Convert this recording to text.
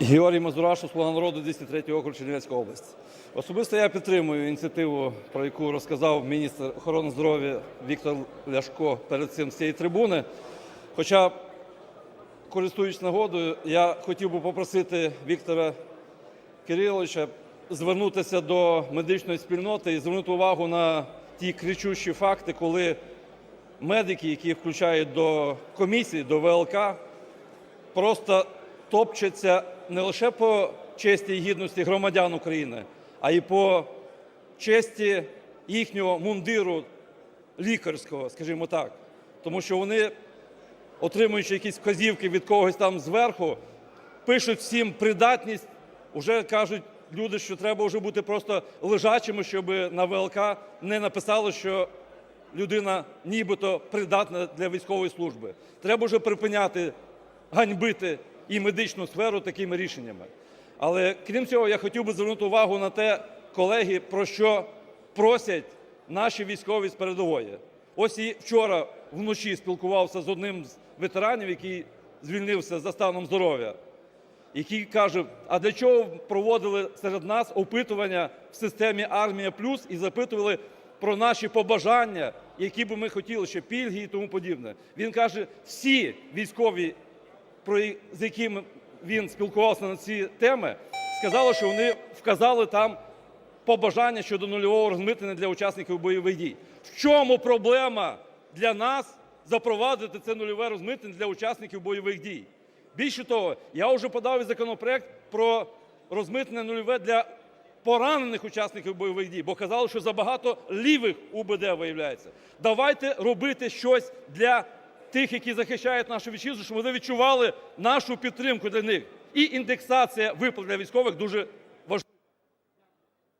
Георгій Мазурашу, «Слуга народу», 203 округ, Чернівецька область. Особисто я підтримую ініціативу, про яку розказав міністр охорони здоров'я Віктор Ляшко перед цим з цієї трибуни. Хоча, користуючись нагодою, я хотів би попросити Віктора Кириловича звернутися до медичної спільноти і звернути увагу на ті кричущі факти, коли медики, які включають до комісії, до ВЛК, просто топчаться не лише по честі і гідності громадян України, а й по честі їхнього мундиру лікарського, скажімо так. Тому що вони, отримуючи якісь вказівки від когось там зверху, пишуть всім придатність, вже кажуть люди, що треба вже бути просто лежачими, щоб на ВЛК не написали, що людина нібито придатна для військової служби. Треба вже припиняти ганьбити і медичну сферу такими рішеннями. Але крім цього, я хотів би звернути увагу на те, колеги, про що просять наші військові з передової. Ось і вчора вночі спілкувався з одним з ветеранів, який звільнився за станом здоров'я, який каже: а для чого проводили серед нас опитування в системі Армія Плюс і запитували про наші побажання, які би ми хотіли, ще пільги і тому подібне. Він каже, всі військові, про з якими він спілкувався на ці теми, сказали, що вони вказали там побажання щодо нульового розмитнення для учасників бойових дій. В чому проблема для нас запровадити це нульове розмитнення для учасників бойових дій? Більше того, я вже подав і законопроект про розмитнення нульове для поранених учасників бойових дій, бо казали, що забагато лівих УБД виявляється. Давайте робити щось для тих, які захищають нашу вітчизну, щоб вони відчували нашу підтримку для них. І індексація виплат для військових дуже